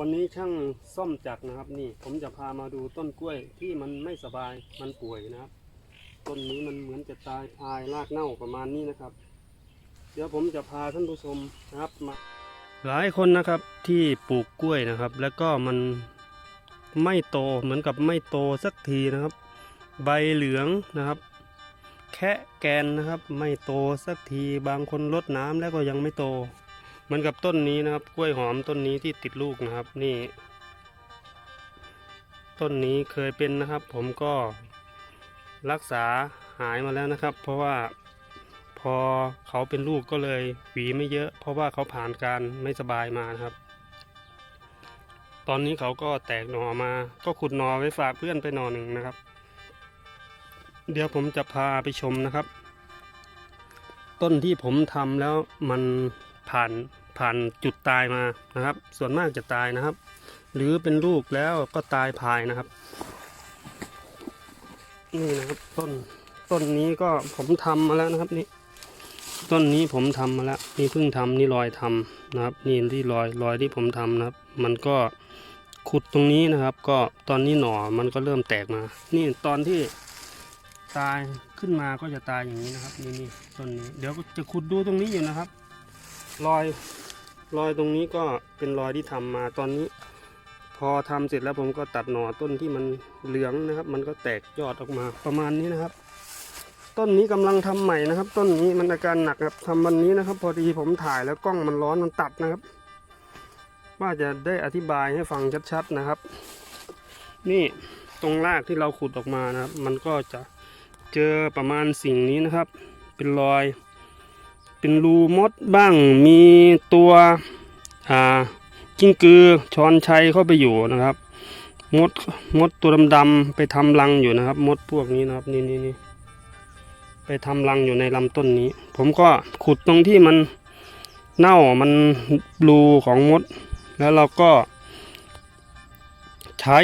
วันนี้ช่างซ่อมจักรนะครับ นี่ผมจะพามาดูต้นกล้วยที่มันไม่สบายมันป่วยนะครับ ต้นนี้มันเหมือนจะตายพายรากเน่าประมาณนี้นะครับ เดี๋ยวผมจะพาท่านผู้ชมนะครับมาหลายคนนะครับที่ปลูกกล้วยนะครับ แล้วก็มันไม่โตเหมือนกับไม่โตสักทีนะครับ ใบเหลืองนะครับ แค่แกนนะครับ ไม่โตสักทีบางคนลดน้ำแล้วก็ยังไม่โต เหมือนกับต้นนี้นะครับ กล้วยหอมต้นนี้ที่ติดลูกนะครับ นี่ ต้นนี้เคยเป็นนะครับ ผมก็รักษาหายมาแล้วนะครับ เพราะว่าพอเขาเป็นลูกก็เลยหวีไม่เยอะ เพราะว่าเขาผ่านการไม่สบายมานะครับ ตอนนี้เขาก็แตกหน่อมา ก็ขุดหน่อไว้ฝากเพื่อนไปหน่อหนึ่งนะครับ เดี๋ยวผมจะพาไปชมนะครับ ต้นที่ผมทำแล้วมัน ผ่านผ่านจุดตายมานะครับ ส่วนมากจะตายนะครับ หรือเป็นลูกแล้วก็ตายพายนะครับนี่นะครับต้นต้นนี้ก็ผมทำมาแล้วนะครับนี่ต้นนี้ผมทำมาแล้วนี่เพิ่งทำนี่รอยทำนะครับ นี่ที่รอยรอยที่ผมทำนะครับ มันก็ขุดตรงนี้นะครับ ก็ตอนนี้หน่อมันก็เริ่มแตกมา นี่ตอนที่ตายขึ้นมาก็จะตายอย่างนี้นะครับ นี่นี่ต้นนี้เดี๋ยวจะขุดดูตรงนี้อยู่นะครับ รอยรอยตรงนี้ก็เป็นรอยที่ทำมาตอนนี้ พอทำเสร็จแล้วผมก็ตัดหน่อต้นที่มันเหลืองนะครับ มันก็แตกยอดออกมาประมาณนี้นะครับ ต้นนี้กำลังทำใหม่นะครับ ต้นนี้มันอาการหนักครับทำวันนี้นะครับ พอดีผมถ่ายแล้วกล้องมันร้อนมันตัดนะครับ ว่าจะได้อธิบายให้ฟังชัดๆนะครับ นี่ตรงรากที่เราขุดออกมานะครับ มันก็จะเจอประมาณสิ่งนี้นะครับ เป็นรอย เป็นรูมดบ้างมีตัวอ่ากิ้งกือช้อนชัยเข้าไปอยู่นะครับมดมดตัวดำๆไปทำรังอยู่นะครับ มดพวกนี้นะครับนี่นี่นี่ไปทำรังอยู่ในลำต้นนี้ ผมก็ขุดตรงที่มันเน่ามันรูของมด แล้วเราก็ ใช้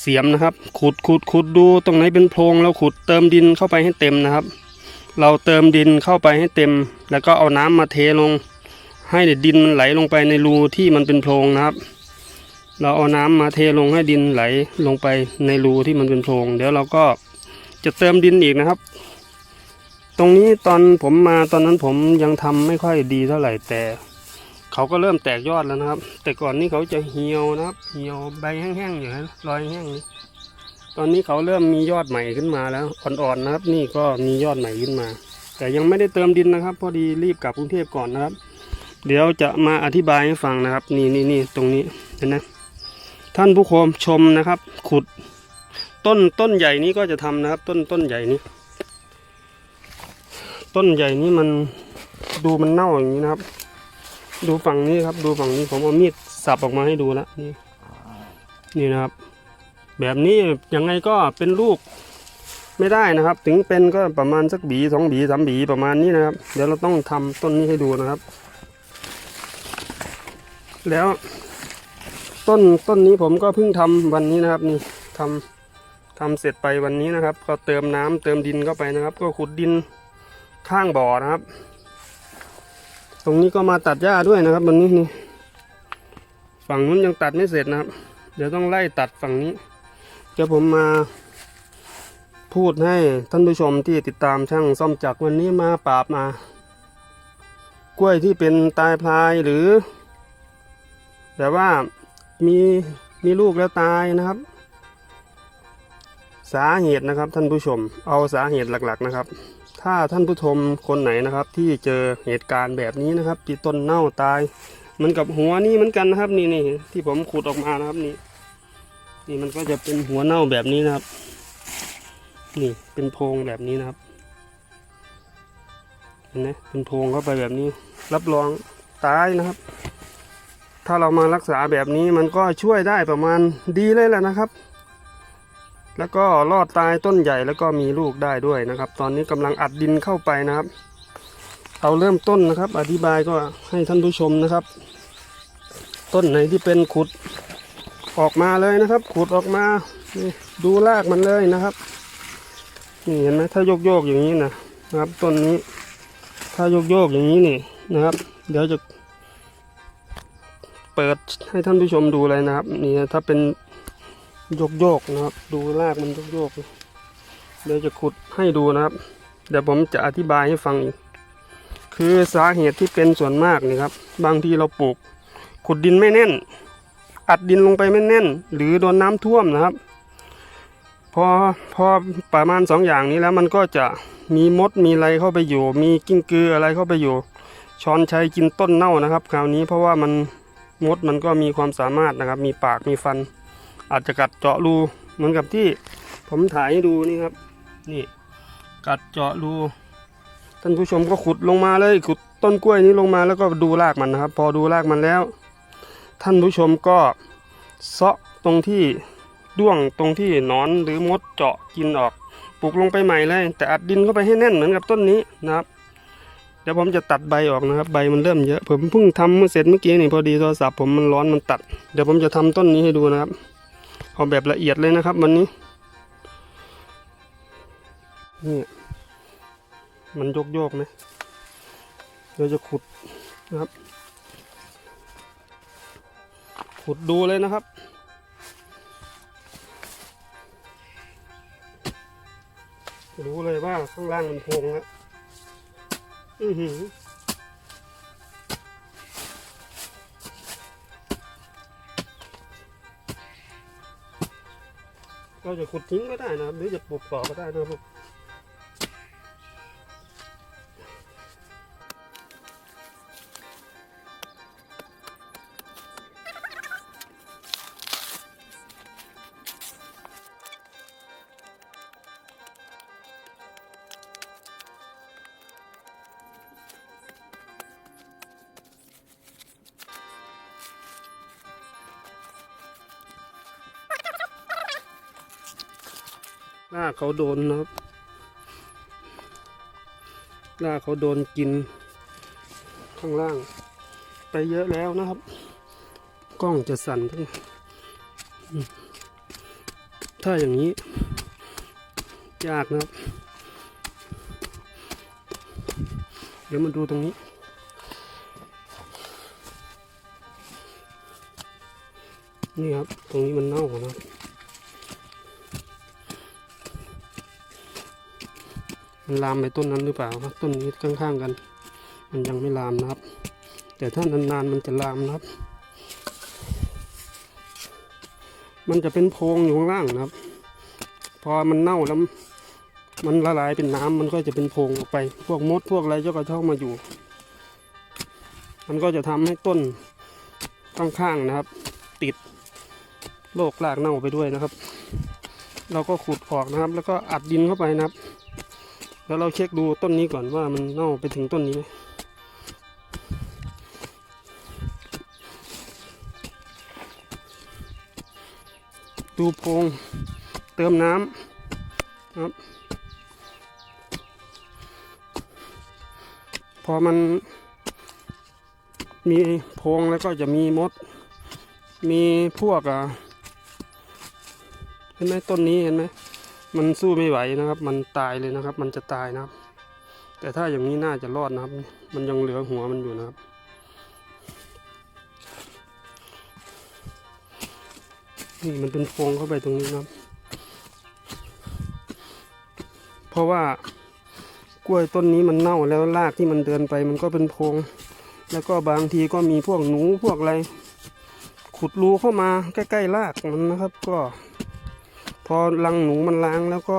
เสียมนะครับ ขุดขุดขุดดูตรงไหนเป็นโพรงเราขุดเติมดินเข้าไปให้เต็มนะครับ เราเติมดินเข้าไปให้เต็ม แล้วก็เอาน้ำมาเทลง ให้ดินมันไหลลงไปในรูที่มันเป็นโพรงนะครับ เราเอาน้ำมาเทลงให้ดินไหลลงไปในรูที่มันเป็นโพรง เดี๋ยวเราก็จะเติมดินอีกนะครับ ตรงนี้ตอนผมมาตอนนั้นผมยังทำไม่ค่อยดีเท่าไหร่แต่ เขาก็เริ่มแตกยอดแล้วนะครับ แต่ก่อนนี้เขาจะเหี่ยวนะครับ เหี่ยวใบแห้งๆอยู่นะรอยแห้งนี่ ตอนนี้เขาเริ่มมียอดใหม่ขึ้นมาแล้วอ่อนๆนะครับ นี่ก็มียอดใหม่ขึ้นมา แต่ยังไม่ได้เติมดินนะครับ พอดีรีบกลับกรุงเทพก่อนนะครับ เดี๋ยวจะมาอธิบายให้ฟังนะครับ นี่นี่นี่ตรงนี้เห็นนะ ท่านผู้ชมชมนะครับ ขุดต้นต้นใหญ่นี้ก็จะทำนะครับ ต้นต้นใหญ่นี้ ต้นใหญ่นี้มันดูมันเน่าอย่างนี้นะครับ ดูฝั่งนี้ครับ ดูฝั่งนี้ผมเอามีดสับออกมาให้ดูแล้วนี่ นี่นะครับ แบบนี้ยังไงก็เป็นลูกไม่ได้นะครับ ถึงเป็นก็ประมาณสักบีสองบีสามบีประมาณนี้นะครับ เดี๋ยวเราต้องทำต้นนี้ให้ดูนะครับ แล้วต้นต้นนี้ผมก็เพิ่งทำวันนี้นะครับนี่ทำทำเสร็จไปวันนี้นะครับ ก็เติมน้ำเติมดินเข้าไปนะครับ ก็ขุดดินข้างบ่อนะครับ ตรงนี้ก็มาตัดหญ้าด้วยนะครับวันนี้นี่ฝั่งนู้นยังตัดไม่เสร็จนะครับ เดี๋ยวต้องไล่ตัดฝั่งนี้ เดี๋ยวผมมาพูดให้ท่านผู้ชมที่ติดตามช่างซ่อมจักรวันนี้มาปราบมา กล้วยที่เป็นตายพลายหรือ แต่ว่ามีมีลูกแล้วตายนะครับ สาเหตุนะครับท่านผู้ชม เอาสาเหตุหลักๆนะครับ ถ้าท่านผู้ชมคนไหนนะครับ ที่เจอเหตุการณ์แบบนี้นะครับที่ต้นเน่าตาย มันกับหัวนี่เหมือนกันนะครับนี่นี่ที่ผมขุดออกมานะครับนี่ นี่มันก็จะเป็นหัวเน่าแบบนี้นะครับ นี่เป็นโพรงแบบนี้นะครับ เห็นไหมเป็นโพรงเข้าไปแบบนี้ รับรองตายนะครับ ถ้าเรามารักษาแบบนี้มันก็ช่วยได้ประมาณดีเลยแหละนะครับ แล้วก็รอดตายต้นใหญ่แล้วก็มีลูกได้ด้วยนะครับ ตอนนี้กำลังอัดดินเข้าไปนะครับ เอาเริ่มต้นนะครับ อธิบายก็ให้ท่านผู้ชมนะครับ ต้นไหนที่เป็นขุด ออกมาเลยนะครับ ขุดออกมาดูรากมันเลยนะครับนี่เห็นไหมถ้าโยกโยกอย่างนี้นะนะครับต้นนี้ถ้าโยกโยกอย่างนี้นี่นะครับ เดี๋ยวจะเปิดให้ท่านผู้ชมดูเลยนะครับนี่ถ้าเป็นโยกโยกนะครับ ดูรากมันโยกโยกเดี๋ยวจะขุดให้ดูนะครับ เดี๋ยวผมจะอธิบายให้ฟังอีกคือสาเหตุที่เป็นส่วนมากนี่ครับ บางทีเราปลูก ขุดดินไม่แน่น อัดดินลงไปไม่แน่นหรือโดนน้ำท่วมนะครับ พอพอประมาณสองอย่างนี้แล้วมันก็จะมีมดมีอะไรเข้าไปอยู่ มีกิ้งกืออะไรเข้าไปอยู่ ช้อนชัยกินต้นเน่านะครับ คราวนี้เพราะว่ามันมดมันก็มีความสามารถนะครับ มีปากมีฟัน อาจจะกัดเจาะรูเหมือนกับที่ผมถ่ายให้ดูนี่ครับ นี่ กัดเจาะรูท่านผู้ชมก็ขุดลงมาเลยขุดต้นกล้วยนี้ลงมาแล้วก็ดูรากมันนะครับ พอดูรากมันแล้ว ท่านผู้ชมก็เซาะตรงที่ด้วงตรงที่หนอนหรือมดเจาะกินออกปลูกลงไปใหม่เลย แต่อัดดินเข้าไปให้แน่นเหมือนกับต้นนี้นะครับเดี๋ยวผมจะตัดใบออกนะครับ ใบมันเริ่มเยอะ ผมเพิ่งทำเมื่อเสร็จเมื่อกี้นี่พอดีโทรศัพท์ผมมันร้อนมันตัด เดี๋ยวผมจะทำต้นนี้ให้ดูนะครับเอาแบบละเอียดเลยนะครับวันนี้นี่มันโยกโยกๆไหมเดี๋ยวจะขุดนะครับ ขุดดูเลยนะครับ รู้เลยว่าข้างล่างมันพงแล้วอือหือเราจะขุดทิ้งก็ได้นะครับหรือจะปลูกต่อก็ได้นะครับ ลาเขาโดนนะครับลาเขาโดนกิน ข้างล่าง ไปเยอะแล้วนะครับ กล้องจะสั่นทั้งถ้าอย่างนี้ ยากนะครับ เดี๋ยวมาดูตรงนี้นี่ครับ ตรงนี้มันเน่านะครับ มันลามไปต้นนั้นหรือเปล่าครับต้นนี้ข้างๆกัน มันยังไม่ลามนะครับ แต่ถ้านานๆมันจะลามนะครับ มันจะเป็นโพรงอยู่ข้างล่างนะครับ พอมันเน่าแล้วมันละลายเป็นน้ำมันก็จะเป็นโพรงออกไป พวกมดพวกอะไรเจ้าก็เข้ามาอยู่ มันก็จะทำให้ต้นข้างๆนะครับ ติดโรครากเน่าไปด้วยนะครับ เราก็ขุดออกนะครับ แล้วก็อัดดินเข้าไปนะครับ แล้วเราเช็คดูต้นนี้ก่อนว่ามันเน่าไปถึงต้นนี้ไหมดูโพงเติมน้ำครับ พอมันมีโพงแล้วก็จะมีมด มีพวกอะเห็นไหมต้นนี้เห็นไหม มันสู้ไม่ไหวนะครับ มันตายเลยนะครับ มันจะตายนะครับ แต่ถ้าอย่างนี้น่าจะรอดนะครับ มันยังเหลือหัวมันอยู่นะครับ นี่มันเป็นโพรงเข้าไปตรงนี้นะครับ เพราะว่ากล้วยต้นนี้มันเน่าแล้วรากที่มันเดินไปมันก็เป็นโพรงแล้วก็บางทีก็มีพวกหนูพวกอะไร ขุดรูเข้ามาใกล้ๆรากมันนะครับ ก็ พอรังหนูมันล้างแล้วก็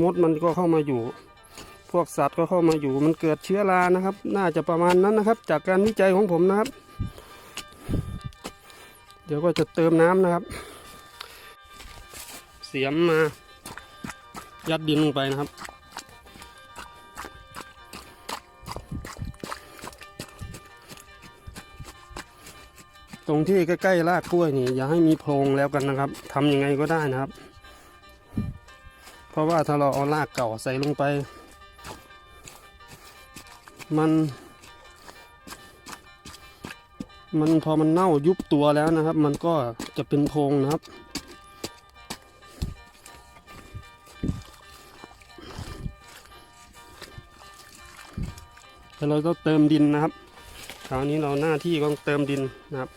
มดมันก็เข้ามาอยู่ พวกสัตว์ก็เข้ามาอยู่มันเกิดเชื้อรานะครับ น่าจะประมาณนั้นนะครับ จากการวิจัยของผมนะครับ เดี๋ยวก็จะเติมน้ำนะครับ เสียมมายัดดินลงไปนะครับตรงที่ใกล้ๆรากกล้วยนี่อย่าให้มีโพรงแล้วกันนะครับทำยังไงก็ได้นะครับ ราะว่าถ้าเราเอารากเก่าใส่ลงไป มัน มันพอมันเน่ายุบตัวแล้วนะครับ มันก็จะเป็นโพรงนะครับแล้วเราก็เติมดินนะครับ คราวนี้เราหน้าที่ต้องเติมดินนะครับ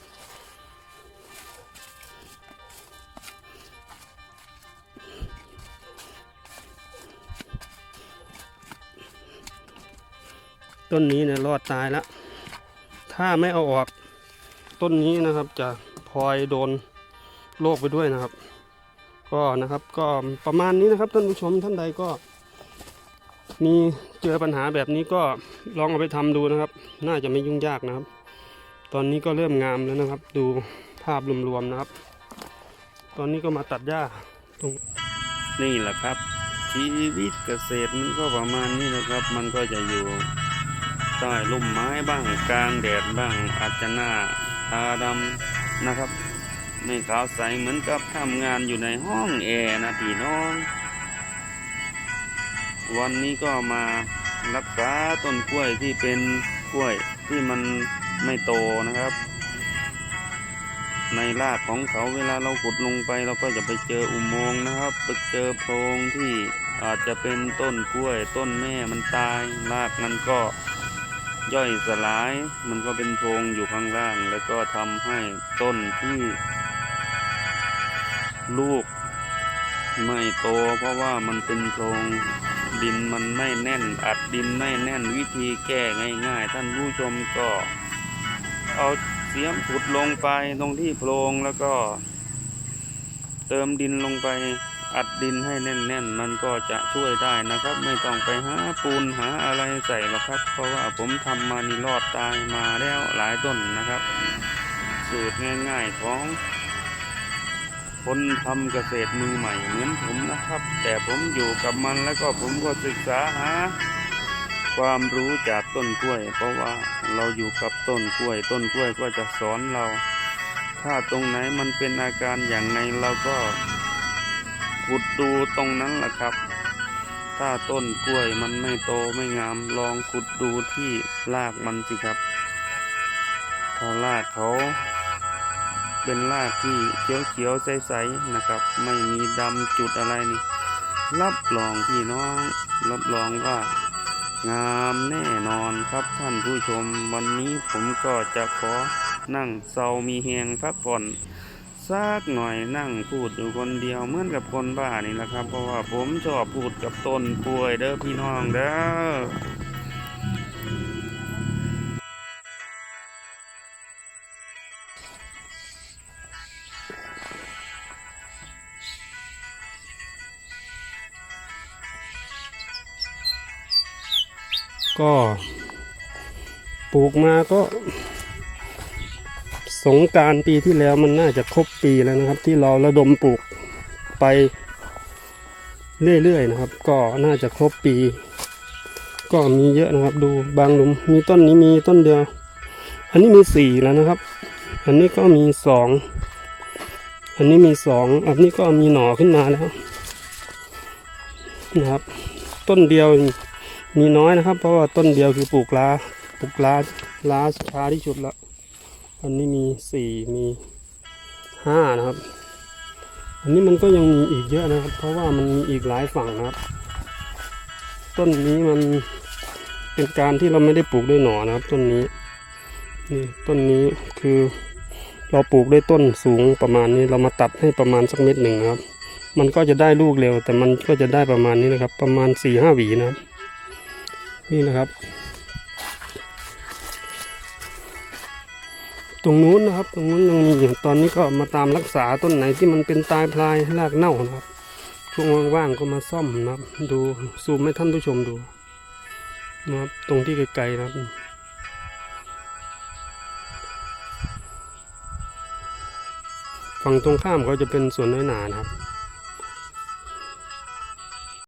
ต้นนี้เนี่ยรอดตายแล้ว ถ้าไม่เอาออกต้นนี้นะครับจะพลอยโดนโรคไปด้วยนะครับ ก็นะครับก็ประมาณนี้นะครับท่านผู้ชมท่านใดก็ มีเจอปัญหาแบบนี้ก็ลองเอาไปทำดูนะครับ น่าจะไม่ยุ่งยากนะครับ ตอนนี้ก็เริ่มงามแล้วนะครับ ดูภาพรวมๆนะครับ ตอนนี้ก็มาตัดหญ้าตรงนี่แหละครับชีวิตเกษตรมันก็ประมาณนี้นะครับ มันก็จะอยู่ ใต้ร่มไม้บ้างกลางแดดบ้างอาจจะหน้าตาดำนะครับ ไม่ขาวใสเหมือนกับทำงานอยู่ในห้องแอร์นะพี่น้อง วันนี้ก็มารักษาต้นกล้วยที่เป็นกล้วยที่มันไม่โตนะครับ ในรากของเขาเวลาเราขุดลงไปเราก็จะไปเจออุโมงค์นะครับ ไปเจอโพรงที่อาจจะเป็นต้นกล้วย ต้นแม่มันตายรากมันก็ ย่อยสลาย มันก็เป็นโพรงอยู่ข้างล่าง แล้วก็ทำให้ต้นที่ ลูก ไม่โต เพราะว่ามันเป็นโพรงดินมันไม่แน่น อัดดินไม่แน่นวิธีแก้ง่ายๆ ท่านผู้ชมก็ เอาเสียมขุดลงไปตรงที่โพรงแล้วก็ เติมดินลงไป อัดดินให้แน่น ๆ มันก็จะช่วยได้นะครับ ไม่ต้องไปหาปูนหาอะไรใส่หรอกครับ เพราะว่าผมทำมานี่รอดตายมาแล้วหลายต้นนะครับ สูตรง่าย ๆของคนทำเกษตรมือใหม่เหมือนผมนะครับ แต่ผมอยู่กับมันแล้วก็ผมก็ศึกษาหาความรู้จากต้นกล้วย เพราะว่าเราอยู่กับต้นกล้วย ต้นกล้วยก็จะสอนเรา ถ้าตรงไหนมันเป็นอาการอย่างไงเราก็ ขุดดูตรงนั้นแหละครับ ถ้าต้นกล้วยมันไม่โตไม่งาม ลองขุดดูที่รากมันสิครับ ถ้ารากเขาเป็นรากที่เขียวๆใสๆนะครับ ไม่มีดำจุดอะไรนี่รับรองพี่น้อง รับรองว่างามแน่นอนครับท่านผู้ชม วันนี้ผมก็จะขอนั่งเซามีแหงพักผ่อน สักหน่อยนั่งพูดอยู่คนเดียวเหมือนกับคนบ้านี่แหละครับ เพราะว่าผมชอบพูดกับต้นกล้วยเด้อพี่น้องเด้อก็ปลูกมาก็ สงการปีที่แล้วมันน่าจะครบปีแล้วนะครับ ที่เราระดมปลูกไปเรื่อยๆนะครับ ก็น่าจะครบปี ก็มีเยอะนะครับ ดูบางหลุมมีต้นนี้มีต้นเดียว อันนี้มีสี่แล้วนะครับ อันนี้ก็มีสองอันนี้มีสองอันนี้ก็มีหน่อขึ้นมาแล้วนะครับ ต้นเดียวมีน้อยนะครับ เพราะว่าต้นเดียวคือปลูกลาปลูกลาลาช้าที่สุดล อันนี้มีสี่มีห้านะครับ อันนี้มันก็ยังมีอีกเยอะนะครับ เพราะว่ามันมีอีกหลายฝั่งนะครับ ต้นนี้มันเป็นการที่เราไม่ได้ปลูกด้วยหนอนะครับ ต้นนี้นี่ต้นนี้คือเราปลูกด้วยต้นสูงประมาณนี้เรามาตัดให้ประมาณสักเม็ดหนึ่งครับ มันก็จะได้ลูกเร็ว แต่มันก็จะได้ประมาณนี้นะครับ ประมาณสี่ห้าหวีนะครับ นี่นะครับ ตรงนู้นนะครับ ตรงนู้นยังมีอยู่ตอนนี้ก็มาตามรักษาต้นไหนที่มันเป็นตายพลายรากเน่านะครับ ช่วงว่างๆก็มาซ่อมนะครับ ดูซูมให้ท่านผู้ชมดูนะครับตรงที่ไกลๆนะครับฝั่งตรงข้ามก็จะเป็นสวนน้อยหนานะครับ